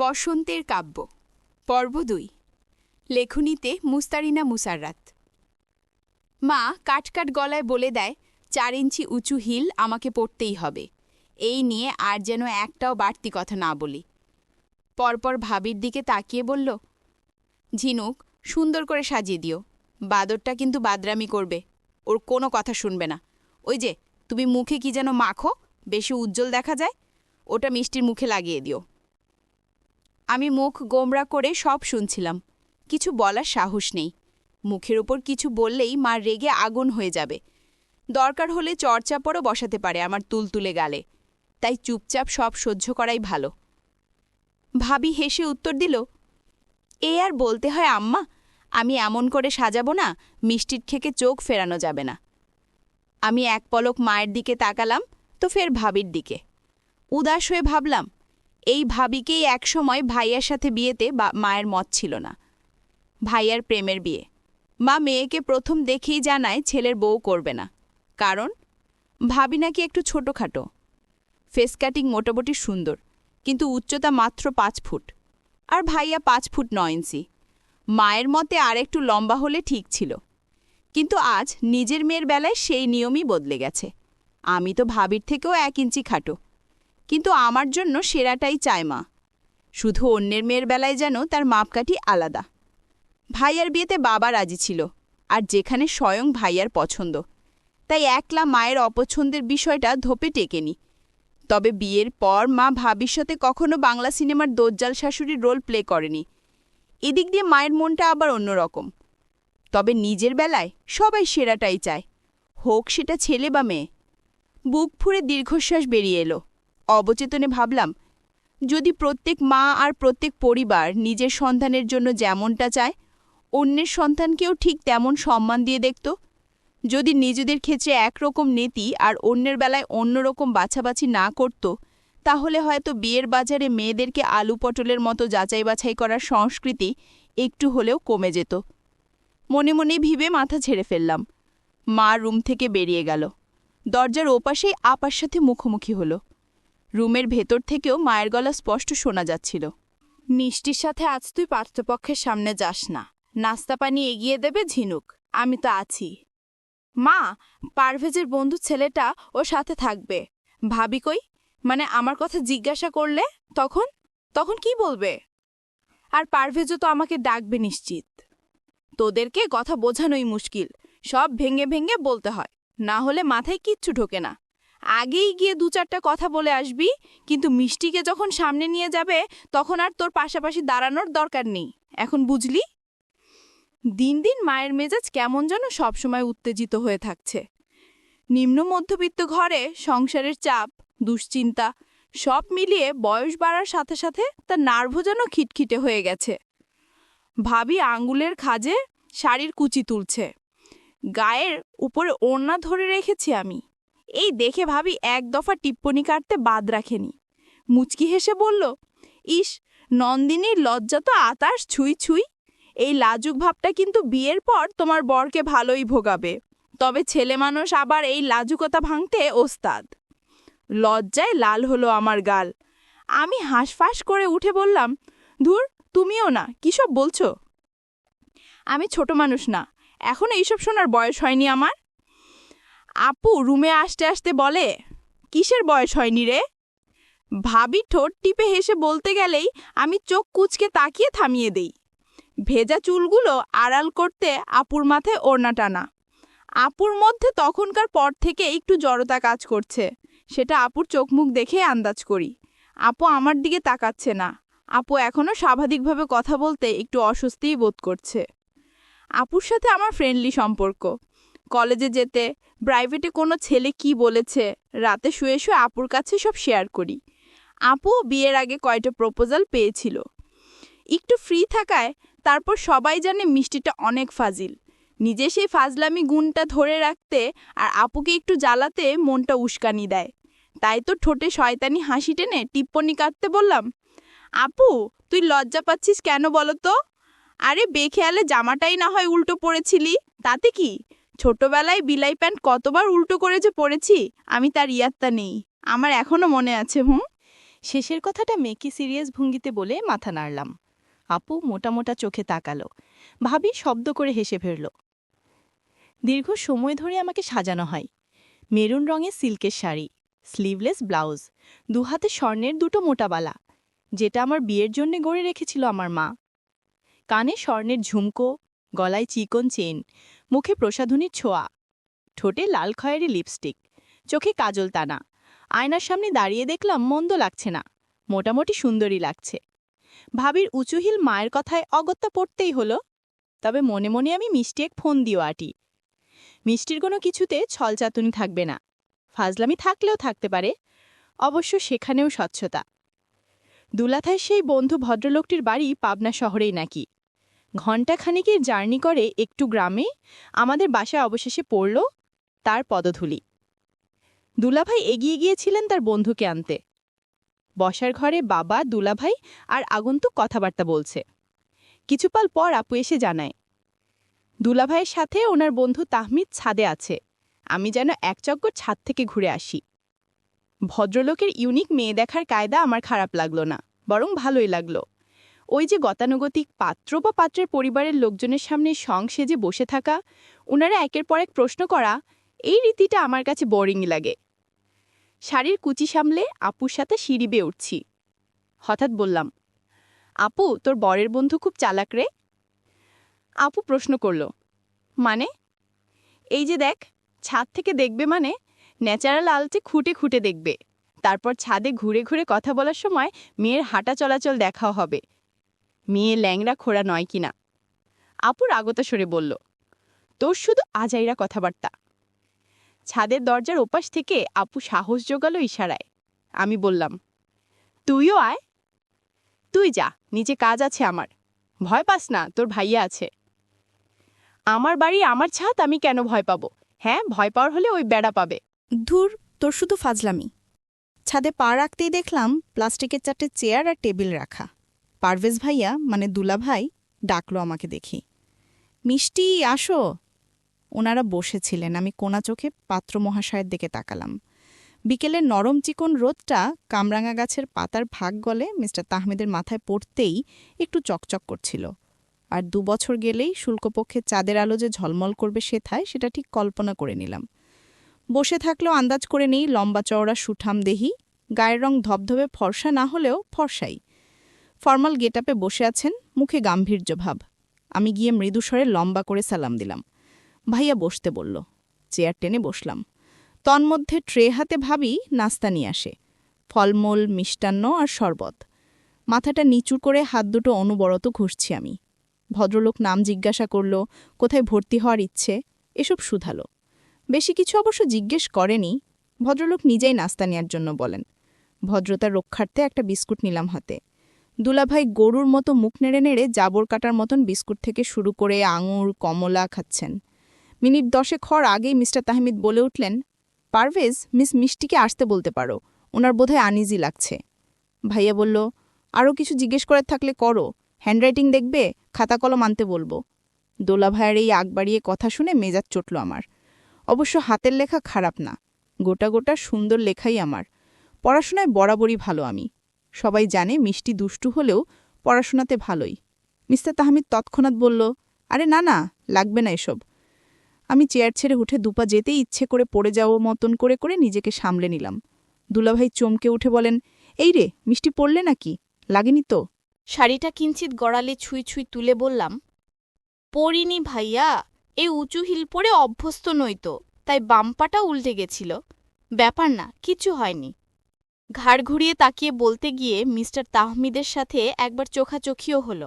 বসন্তের কাব্য। পর্ব দুই। লেখনীতে মুস্তারিনা মুসাররাত। মা কাটকাট গলায় বলে দেয়, চার ইঞ্চি উঁচু হিল আমাকে পড়তেই হবে। এই নিয়ে আর যেন একটাও বাড়তি কথা না বলি। পরপর ভাবির দিকে তাকিয়ে বলল, ঝিনুক, সুন্দর করে সাজিয়ে দিও। বাদরটা কিন্তু বাদরামি করবে। ওর কোনো কথা শুনবে না। ওই যে, তুমি মুখে কি যেন মাখো? বেশি উজ্জ্বল দেখা যায়? ওটা মিষ্টির মুখে লাগিয়ে দিও। আমি মুখ গোমরা করে সব শুনছিলাম। কিছু বলার সাহস নেই। মুখের ওপর কিছু বললেই মা রেগে আগুন হয়ে যাবে। দরকার হলে চর্চাপরও বসাতে পারে আমার তুলতুলে গালে। তাই চুপচাপ সব সহ্য করাই ভালো। ভাবি হেসে উত্তর দিল, এ আর বলতে হয় আম্মা, আমি এমন করে সাজাবো না, মিষ্টির খেকে চোখ ফেরানো যাবে না। আমি এক পলক মায়ের দিকে তাকালাম, তো ফের ভাবির দিকে। উদাস হয়ে ভাবলাম এই ভাবিকেই একসময় ভাইয়ার সাথে বিয়েতে বা মায়ের মত ছিল না। ভাইয়ার প্রেমের বিয়ে। মা মেয়েকে প্রথম দেখেই জানায় ছেলের বউ করবে না। কারণ? ভাবি নাকি একটু ছোটোখাটো। ফেস কাটিং মোটামুটি সুন্দর, কিন্তু উচ্চতা মাত্র পাঁচ ফুট। আর ভাইয়া পাঁচ ফুট নয় ইঞ্চি। মায়ের মতে আর একটু লম্বা হলে ঠিক ছিল। কিন্তু আজ নিজের মেয়ের বেলায় সেই নিয়মই বদলে গেছে। আমি তো ভাবির থেকেও এক ইঞ্চি খাটো। কিন্তু আমার জন্য সেরাটাই চায় মা। শুধু অন্যের মেয়ের বেলায় যেন তার মাপকাঠি আলাদা। ভাইয়ার বিয়েতে বাবা রাজি ছিল, আর যেখানে স্বয়ং ভাইয়ার পছন্দ। তাই একলা মায়ের অপছন্দের বিষয়টা ধোপে টেকেনি। তবে বিয়ের পর মা ভবিষ্যতে কখনো বাংলা সিনেমার দজ্জাল শাশুড়ির রোল প্লে করেনি। এদিক দিয়ে মায়ের মনটা আবার অন্যরকম। তবে নিজের বেলায় সবাই সেরাটাই চায়, হোক সেটা ছেলে বা মেয়ে। বুক ফুঁড়ে দীর্ঘশ্বাস বেরিয়ে এলো। অবচেতনে ভাবলাম, যদি প্রত্যেক মা আর প্রত্যেক পরিবার নিজের সন্তানের জন্য যেমনটা চায়, অন্যের সন্তানকেও ঠিক তেমন সম্মান দিয়ে দেখত। যদি নিজেদের ক্ষেত্রে একরকম নীতি আর অন্যের বেলায় অন্যরকম বাছাবাছি না করত, তাহলে হয়তো বিয়ের বাজারে মেয়েদেরকে আলু পটলের মতো যাচাই বাছাই করার সংস্কৃতি একটু হলেও কমে যেত। মনে মনে ভিবে মাথা ছেড়ে ফেললাম। মা রুম থেকে বেরিয়ে গেল। দরজার ওপাশেই আপার সাথে মুখোমুখি হলো। রুমের ভেতর থেকেও মায়ের গলা স্পষ্ট শোনা যাচ্ছিল। মিষ্টির সাথে আজ তুই পার্থপক্ষের সামনে যাস না। নাস্তা পানি এগিয়ে দেবে ঝিনুক। আমি তো আছি। মা, পারভেজের বন্ধু ছেলেটা ওর সাথে থাকবে। ভাবি কই? মানে আমার কথা জিজ্ঞাসা করলে? তখন? তখন কি বলবে? আর পারভেজও তো আমাকে ডাকবে নিশ্চিত। তোদেরকে কথা বোঝানোই মুশকিল। সব ভেঙে ভেঙে বলতে হয়। না হলে মাথায় কিচ্ছু ঢোকে না। আগেই গিয়ে দু চারটা কথা বলে আসবি, কিন্তু মিষ্টিকে যখন সামনে নিয়ে যাবে, তখন আর তোর পাশাপাশি দাঁড়ানোর দরকার নেই। এখন বুঝলি? দিন দিন মায়ের মেজাজ কেমন যেন সবসময় উত্তেজিত হয়ে থাকছে। নিম্ন মধ্যবিত্ত ঘরে সংসারের চাপ, দুশ্চিন্তা, সব মিলিয়ে বয়স বাড়ার সাথে সাথে তার নার্ভও যেন খিটখিটে হয়ে গেছে। ভাবি আঙ্গুলের খাজে শাড়ির কুচি তুলছে। গায়ের উপরে ওড়না ধরে রেখেছি আমি। এই দেখে ভাবি এক দফা টিপ্পনি কাটতে বাদ রাখেনি। মুচকি হেসে বলল, ইস, নন্দিনীর লজ্জা তো আতাস ছুঁই ছুঁই। এই লাজুক ভাবটা কিন্তু বিয়ের পর তোমার বরকে ভালোই ভোগাবে। তবে ছেলে মানুষ আবার এই লাজুকতা ভাঙতে ওস্তাদ। লজ্জায় লাল হলো আমার গাল। আমি হাঁসফাঁস করে উঠে বললাম, ধুর, তুমিও না, কী সব বলছো? আমি ছোট মানুষ না, এখন এইসব শোনার বয়স হয়নি আমার। আপু রুমে আসতে আসতে বলে, কিসের বয়স হয়নি রে? ভাবি ঠোঁট টিপে হেসে বলতে গেলেই আমি চোখ কুচকে তাকিয়ে থামিয়ে দেই। ভেজা চুলগুলো আড়াল করতে আপুর মাথায় ওড়না টানা। আপুর মধ্যে তখনকার পর থেকে একটু জড়তা কাজ করছে, সেটা আপুর চোখ মুখ দেখে আন্দাজ করি। আপু আমার দিকে তাকাচ্ছে না। আপু এখনও স্বাভাবিকভাবে কথা বলতে একটু অস্বস্তিই বোধ করছে। আপুর সাথে আমার ফ্রেন্ডলি সম্পর্ক। কলেজে যেতে প্রাইভেটে কোনো ছেলে কি বলেছে, রাতে শুয়ে শুয়ে আপুর কাছে সব শেয়ার করি। আপু বিয়ের আগে কয়টা প্রপোজাল পেয়েছিল। একটু ফ্রি থাকায় তারপর সবাই জানে মিষ্টিটা অনেক ফাজিল। নিজে সেই ফাজলামি গুণটা ধরে রাখতে আর আপুকে একটু জ্বালাতে মনটা উস্কানি দেয়। তাই তো ঠোঁটে শয়তানি হাসি টেনে টিপ্পনি কাটতে বললাম, আপু, তুই লজ্জা পাচ্ছিস কেন বলো তো আরে বেখেয়ালে জামাটাই না হয় উল্টো পড়েছিলি তাতে কি? ছোটবেলায় বিলাই প্যান্ট কতবার উল্টো করে যে পড়েছি আমি তার ইয়াত্তা নেই। আমার এখনও মনে আছে, হুম? শেষের কথাটা মেকি সিরিয়াস ভঙ্গিতে বলে মাথা নাড়লাম। আপু মোটা মোটা চোখে তাকালো। ভাবি শব্দ করে হেসে ফেরল দীর্ঘ সময় ধরে আমাকে সাজানো হয়। মেরুন রঙের সিল্কের শাড়ি, স্লিভলেস ব্লাউজ, দুহাতে স্বর্ণের দুটো মোটা বালা, যেটা আমার বিয়ের জন্য গড়ে রেখেছিল আমার মা। কানে স্বর্ণের ঝুমকো, গলায় চিকন চেন মুখে প্রসাধনীর ছোঁয়া। ঠোঁটে লাল খয়েরি লিপস্টিক। চোখে কাজল টানা আয়নার সামনে দাঁড়িয়ে দেখলাম মন্দ লাগছে না। মোটামুটি সুন্দরী লাগছে। ভাবির উঁচুহিল মায়ের কথায় অগত্যা পড়তেই হলো। তবে মনে মনে আমি মিষ্টি এক ফোন দিও আটি। মিষ্টির কোনো কিছুতে ছলচাতুনি থাকবে না। ফাজলামি থাকলেও থাকতে পারে। অবশ্য সেখানেও স্বচ্ছতা। দুলাথায় সেই বন্ধু ভদ্রলোকটির বাড়ি পাবনা শহরেই নাকি। ঘণ্টাখানিকের জার্নি করে একটু গ্রামে, আমাদের বাসায় অবশেষে পড়ল তার পদধূলি। দুলাভাই এগিয়ে গিয়েছিলেন তার বন্ধুকে আনতে। বসার ঘরে বাবা, দুলাভাই আর আগন্তুক কথাবার্তা বলছে। কিছুপাল পর আপু এসে জানায়, দুলাভাইয়ের সাথে ওনার বন্ধু তাহমিদ ছাদে আছে। আমি যেন একচক্কর ছাদ থেকে ঘুরে আসি। ভদ্রলোকের ইউনিক মেয়ে দেখার কায়দা আমার খারাপ লাগল না, বরং ভালোই লাগল। ওই যে গতানুগতিক পাত্র বা পাত্রের পরিবারের লোকজনের সামনে সং সেজে বসে থাকা ওনারা একের পর এক প্রশ্ন করা, এই রীতিটা আমার কাছে বোরিং লাগে। শাড়ির কুচি সামলে আপুর সাথে সিঁড়ি বেয়ে উঠছি। হঠাৎ বললাম, আপু, তোর বরের বন্ধু খুব চালাক রে? আপু প্রশ্ন করল মানে? এই যে দেখ, ছাদ থেকে দেখবে মানে ন্যাচারাল আলচে খুঁটে খুঁটে দেখবে। তারপর ছাদে ঘুরে ঘুরে কথা বলার সময় মেয়ের হাঁটা চলাচল দেখাও হবে। মেয়ে ল্যাংড়া খোড়া নয় কিনা? আপুর আগত সরে বলল, তোর শুধু আজাইরা কথাবার্তা। ছাদের দরজার ওপাশ থেকে আপু সাহস জোগালো ইশারায়। আমি বললাম, তুইও আয়। তুই যা নিচে কাজ আছে আমার। ভয় পাস না, তোর ভাইয়া আছে। আমার বাড়ি আমার ছাদ, আমি কেন ভয় পাবো? হ্যাঁ ভয় পাওয়ার হলে ওই বেড়া পাবে। ধুর, তোর শুধু ফাজলামি। ছাদে পা রাখতেই দেখলাম প্লাস্টিকের চারটে চেয়ার আর টেবিল রাখা। পারভেজ ভাইয়া মানে দুলা ভাই, ডাকলো আমাকে দেখি। মিষ্টি, আসো। ওনারা বসেছিলেন। আমি কোনা চোখে পাত্র মহাশয়ের দিকে তাকালাম। বিকেলের নরম চিকন রোদটা কামরাঙা গাছের পাতার ভাগ গলে মিস্টার তাহমেদের মাথায় পড়তেই একটু চকচক করছিল। আর দু বছর গেলেই শুল্কপক্ষে চাঁদের আলো যে ঝলমল করবে সেথায় সেটা ঠিক কল্পনা করে নিলাম। বসে থাকলেও আন্দাজ করে নেই লম্বা চওড়া সুঠাম দেহি। গায়ের রং ধবধবে ফর্সা না হলেও ফর্সাই। ফর্মাল গেটআপে বসে আছেন মুখে গাম্ভীর্য ভাব। আমি গিয়ে মৃদুস্বরে লম্বা করে সালাম দিলাম। ভাইয়া বসতে বলল। চেয়ার টেনে বসলাম। তন্মধ্যে ট্রে হাতে ভাবি নাস্তা নিয়ে আসে। ফলমূল, মিষ্টান্ন আর শরবত। মাথাটা নিচু করে হাত দুটো অনুবরত ঘুষছি আমি। ভদ্রলোক নাম জিজ্ঞাসা করল, কোথায় ভর্তি হওয়ার ইচ্ছে? এসব শুধালো। বেশি কিছু অবশ্য জিজ্ঞেস করেনি। ভদ্রলোক নিজেই নাস্তা নেওয়ার জন্য বলেন। ভদ্রতা রক্ষার্থে একটা বিস্কুট নিলাম হাতে। দুলাভাই গরুর মতো মুখ নেড়ে নেড়ে জাবর কাটার মতন বিস্কুট থেকে শুরু করে আঙুর, কমলা খাচ্ছেন। মিনিট দশে খর আগেই মিস্টার তাহমিদ বলে উঠলেন, পারভেজ, মিস মিষ্টিকে আসতে বলতে পারো। ওনার বোধহয় আনিজি লাগছে। ভাইয়া বলল, আরও কিছু জিজ্ঞেস করার থাকলে করো। হ্যান্ডরাইটিং দেখবে, খাতা কলম আনতে বলব। দোলা ভাইয়ের এই আগ বাড়িয়ে কথা শুনে মেজাজ চটল আমার। অবশ্য হাতের লেখা খারাপ না, গোটা গোটা সুন্দর লেখাই আমার। পড়াশোনায় বরাবরই ভালো আমি। সবাই জানে মিষ্টি দুষ্টু হলেও পড়াশোনাতে ভালোই। মিস্টার তাহমিদ তৎক্ষণাৎ বলল, আরে না না, লাগবে না এসব। আমি চেয়ার ছেড়ে উঠে দুপা যেতেই ইচ্ছে করে পড়ে যাওয়া মতন করে করে নিজেকে সামলে নিলাম। দুলাভাই চমকে উঠে বলেন, এই রে, মিষ্টি পড়লে নাকি? লাগেনি তো? শাড়িটা কিঞ্চিত গড়ালে ছুঁই ছুঁই তুলে বললাম, পড়িনি ভাইয়া এই উঁচু হিল পরে অভ্যস্ত নই তো, তাই বাম্পাটা উল্টে গেছিল। ব্যাপার না, কিছু হয়নি। ঘাড় ঘুরিয়ে তাকিয়ে বলতে গিয়ে মিস্টার তাহমিদের সাথে একবার চোখাচোখিও হল।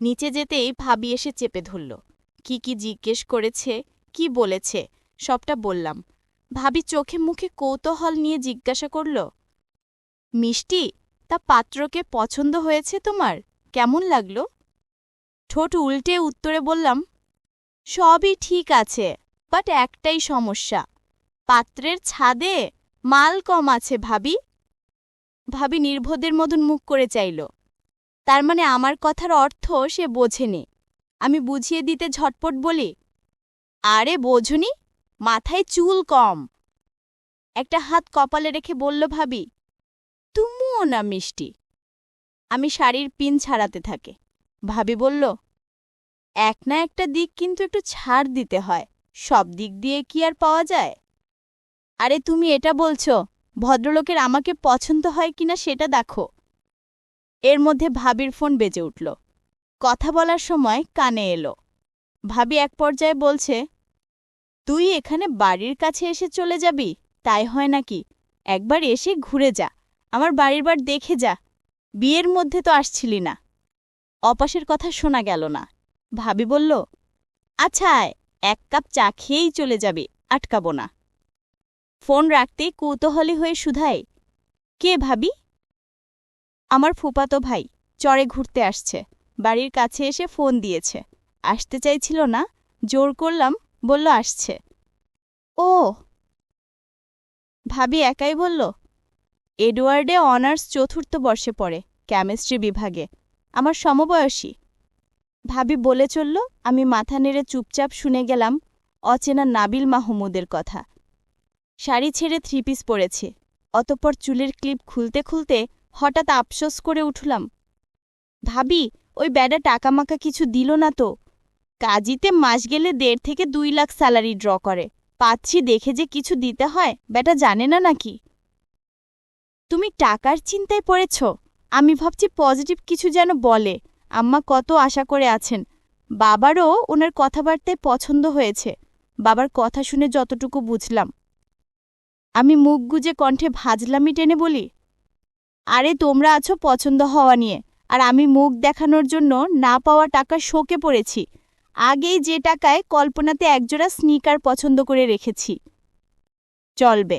নিচে যেতেই ভাবি এসে চেপে ধরল। কি কি জিজ্ঞেস করেছে, কি বলেছে, সবটা বললাম। ভাবি চোখে মুখে কৌতূহল নিয়ে জিজ্ঞাসা করল, মিষ্টি, তা পাত্রকে পছন্দ হয়েছে তোমার? কেমন লাগল? ঠোঁট উল্টে উত্তরে বললাম, সবই ঠিক আছে, বাট একটাই সমস্যা। পাত্রের ছাদে মাল কম আছে, ভাবি। ভাবি নির্বোধের মতন মুখ করে চাইল। তার মানে আমার কথার অর্থ সে বোঝেনি। আমি বুঝিয়ে দিতে ঝটপট বলি, আরে বোঝনি, মাথায় চুল কম। একটা হাত কপালে রেখে বলল ভাবি, তুমিও না মিষ্টি। আমি শাড়ির পিন ছাড়াতে থাকে। ভাবি বলল, এক না একটা দিক কিন্তু একটু ছাড় দিতে হয়। সব দিক দিয়ে কি আর পাওয়া যায়? আরে তুমি এটা বলছো? ভদ্রলোকের আমাকে পছন্দ হয় কিনা সেটা দেখো। এর মধ্যে ভাবির ফোন বেজে উঠল। কথা বলার সময় কানে এলো। ভাবি এক পর্যায়ে বলছে, তুই এখানে বাড়ির কাছে এসে চলে যাবি? তাই হয় নাকি? একবার এসে ঘুরে যা। আমার বাড়ির বার দেখে যা। বিয়ের মধ্যে তো আসছিলি না। অপাশের কথা শোনা গেল না। ভাবি বলল আচ্ছা এক কাপ চা খেয়েই চলে যাবে, আটকাবো না। ফোন রাখতেই কৌতূহলী হয়ে শুধাই কে ভাবি? আমার ফুপাতো ভাই, চরে ঘুরতে আসছে। বাড়ির কাছে এসে ফোন দিয়েছে। আসতে চাইছিল না, জোর করলাম, বলল, আসছে। ও! ভাবি একাই বলল, এডওয়ার্ডে অনার্স চতুর্থ বর্ষে পড়ে, কেমিস্ট্রি বিভাগে। আমার সমবয়সী। ভাবি বলে চলল, আমি মাথা নেড়ে চুপচাপ শুনে গেলাম, অচেনা নাবিল মাহমুদের কথা। শাড়ি ছেড়ে থ্রি পিস পরেছে। অতঃপর চুলের ক্লিপ খুলতে খুলতে হঠাৎ আফসোস করে উঠলাম। ভাবি, ওই ব্যাডা টাকামাকা কিছু দিল না তো। কাজিতে মাস গেলে দেড় থেকে দুই লাখ স্যালারি ড্র করে। পাচ্ছি দেখে যে কিছু দিতে হয়, ব্যাটা জানে না নাকি? তুমি টাকার চিন্তায় পড়েছ? আমি ভাবছি পজিটিভ কিছু যেন বলে। আম্মা কত আশা করে আছেন। বাবারও ওনার কথাবার্তায় পছন্দ হয়েছে। বাবার কথা শুনে যতটুকু বুঝলাম। আমি মুখ গুজে কণ্ঠে ভাজলামি টেনে বলি, আরে তোমরা আছো পছন্দ হওয়া নিয়ে, আর আমি মুখ দেখানোর জন্য না পাওয়া টাকা শোকে পড়েছি। আগেই যে টাকায় কল্পনাতে একজোড়া স্নিকার পছন্দ করে রেখেছি। চলবে।